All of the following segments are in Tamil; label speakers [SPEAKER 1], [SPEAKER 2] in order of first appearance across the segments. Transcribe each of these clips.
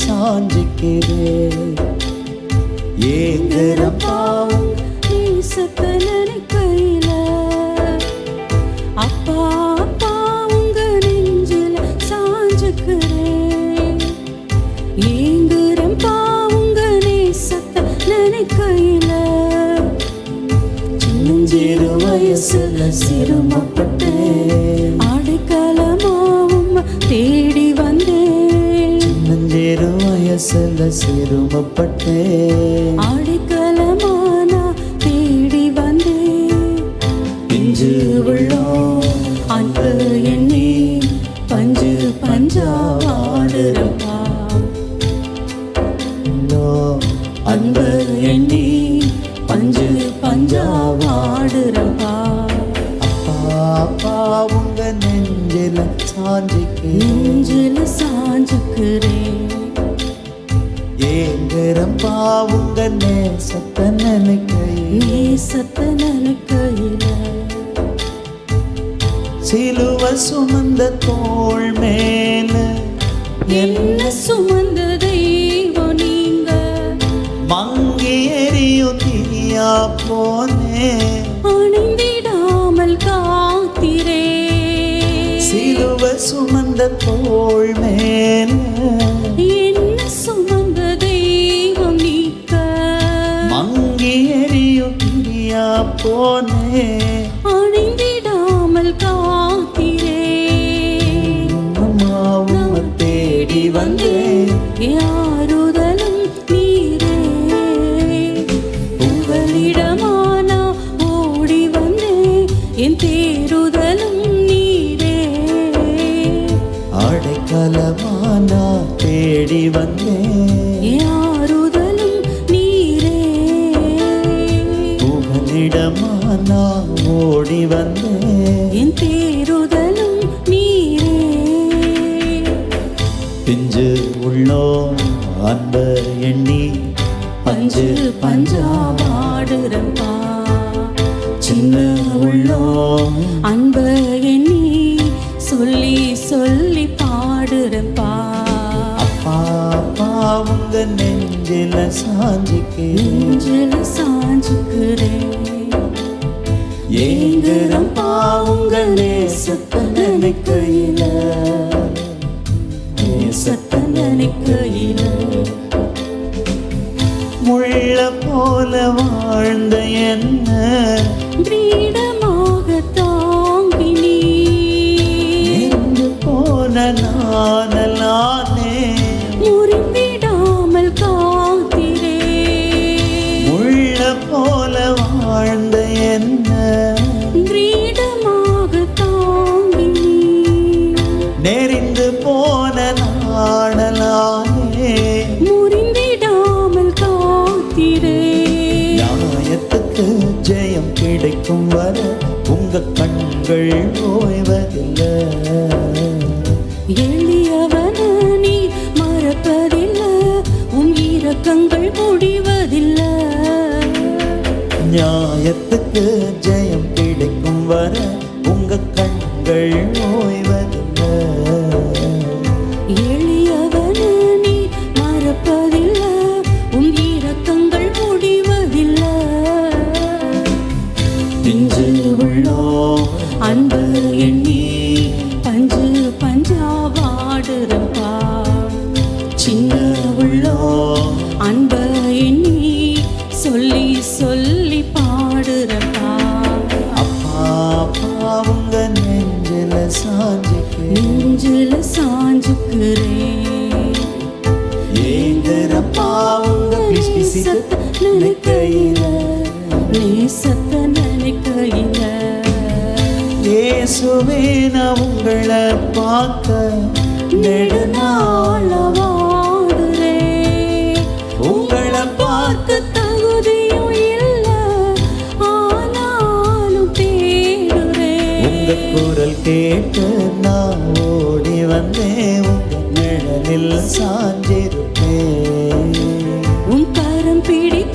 [SPEAKER 1] சாஞ்சிக்கிறேன் ஏங்குறப்பாவும்
[SPEAKER 2] நேசத்தை நினைக்கையில அப்பா அப்பா உங்க நெஞ்சில சாஞ்சுக்கிறேன் ஏங்குறப்பா உங்க நேசத்தை நினைக்கையில
[SPEAKER 1] சின்னஞ்சிறு வயசுல சிரமப்பட்டேன் சின்னஞ்சிறு வயசுல சிரமப்பட்டேன்
[SPEAKER 2] அடைக்கலமானா தேடி வந்தேன்
[SPEAKER 1] பிஞ்சு உள்ளோம்
[SPEAKER 2] அன்பு எண்ணி பஞ்சு பஞ்சா வாடுறப்பா.
[SPEAKER 1] அன்பு எண்ணி
[SPEAKER 2] பஞ்சு பஞ்சா வாடுறப்பா.
[SPEAKER 1] அப்பா அப்பா உங்க நெஞ்சில சாஞ்சிக்கு
[SPEAKER 2] நெஞ்சில சாஞ்சுக்கிறேன்.
[SPEAKER 1] ஏங்கரம் பாவுங்க நேசத்த நினைக்கையில்
[SPEAKER 2] நேசத்த நினைக்கையில்
[SPEAKER 1] சிலுவ சுமந்த தோல் மேல
[SPEAKER 2] என்ன சுமந்த தெய்வம் நீங்க
[SPEAKER 1] மங்கி எரியும் தீயா போனே
[SPEAKER 2] அணிந்திடாமல் காத்திரே
[SPEAKER 1] சிலுவ சுமந்த தோல் மேல போனே.
[SPEAKER 2] அணிந்திடாமல் காத்திரே.
[SPEAKER 1] அம்மாவும் தேடி வந்தேன்
[SPEAKER 2] யாருதலும் நீரே. உங்களிடமானா ஓடி வந்தேன் என் தேருதலும் நீரே.
[SPEAKER 1] அடைக்கலமானா தேடி வந்தேன் புகலிடமானா ஓடி வந்தேன்
[SPEAKER 2] என் தேருதலும் நீரே.
[SPEAKER 1] பிஞ்சு உள்ளோம் அன்ப எண்ணி.
[SPEAKER 2] பஞ்சு பஞ்சா வாடுறப்பா
[SPEAKER 1] சின்ன உள்ளோம்.
[SPEAKER 2] அன்ப எண்ணி சொல்லி சொல்லி பாடுறப்பா.
[SPEAKER 1] அப்பா அப்பா உங்க நெஞ்சில சாஞ்சிக்கு
[SPEAKER 2] நெஞ்சில சாஞ்சுக்கிறேன்.
[SPEAKER 1] ஏங்குறப்பா உங்க நேசத்தை நினைக்கையில. நேசத்தை
[SPEAKER 2] நினைக்கையில.
[SPEAKER 1] முள்ள போல வாழ்ந்த என்ன?
[SPEAKER 2] கிரீடமாக தாங்கி நீ.
[SPEAKER 1] எங்கு போன நானலானே
[SPEAKER 2] முறிந்திடாமல் காத்திரே.
[SPEAKER 1] முள்ள போல வாழ்ந்த நியாயத்துக்கு ஜெயம் கிடைக்கும் வர உங்க கண்கள் ஓய்வதில்லை
[SPEAKER 2] எளியவன நீ மறப்பதில்ல உன் இரக்கங்கள் முடிவதில்ல.
[SPEAKER 1] நியாயத்துக்கு ஜெயம் கிடைக்கும் வர உங்க கண்கள் ஓய்வதில்லை
[SPEAKER 2] வாடுறப்பா சின்ன உள்ளோ அன்ப எண்ணி சொல்லி சொல்லி பாடுறப்பா
[SPEAKER 1] அப்பா உங்க நெஞ்சில சாஞ்சிக்கு
[SPEAKER 2] நெஞ்சில சாஞ்சுக்கிறேன்.
[SPEAKER 1] ஏங்குறப்பா உங்க பிசிசத்தை நினைக்கையில.
[SPEAKER 2] நேசத்தை நினைக்கையில.
[SPEAKER 1] இயேசுவே நான் உங்களை பார்க்க நெடுநாள்
[SPEAKER 2] வாடுறேன்
[SPEAKER 1] உங்களை பார்க்க
[SPEAKER 2] தகுதியும் இல்ல ஆனாலும் தேடுறேன்
[SPEAKER 1] உங்க குரல் கேட்டு நான் ஓடி வந்தேன் உங்க நிழலில் சாஞ்சிருப்பேன்
[SPEAKER 2] உன் கரம் பிடித்து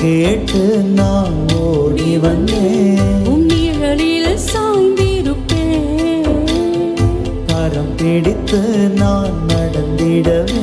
[SPEAKER 1] கேட்டு நான் ஓடி வந்தேன்.
[SPEAKER 2] உன்னிழலில் சாய்ந்திருப்பேன்.
[SPEAKER 1] கரம் பிடித்து நான் நடந்திடவே.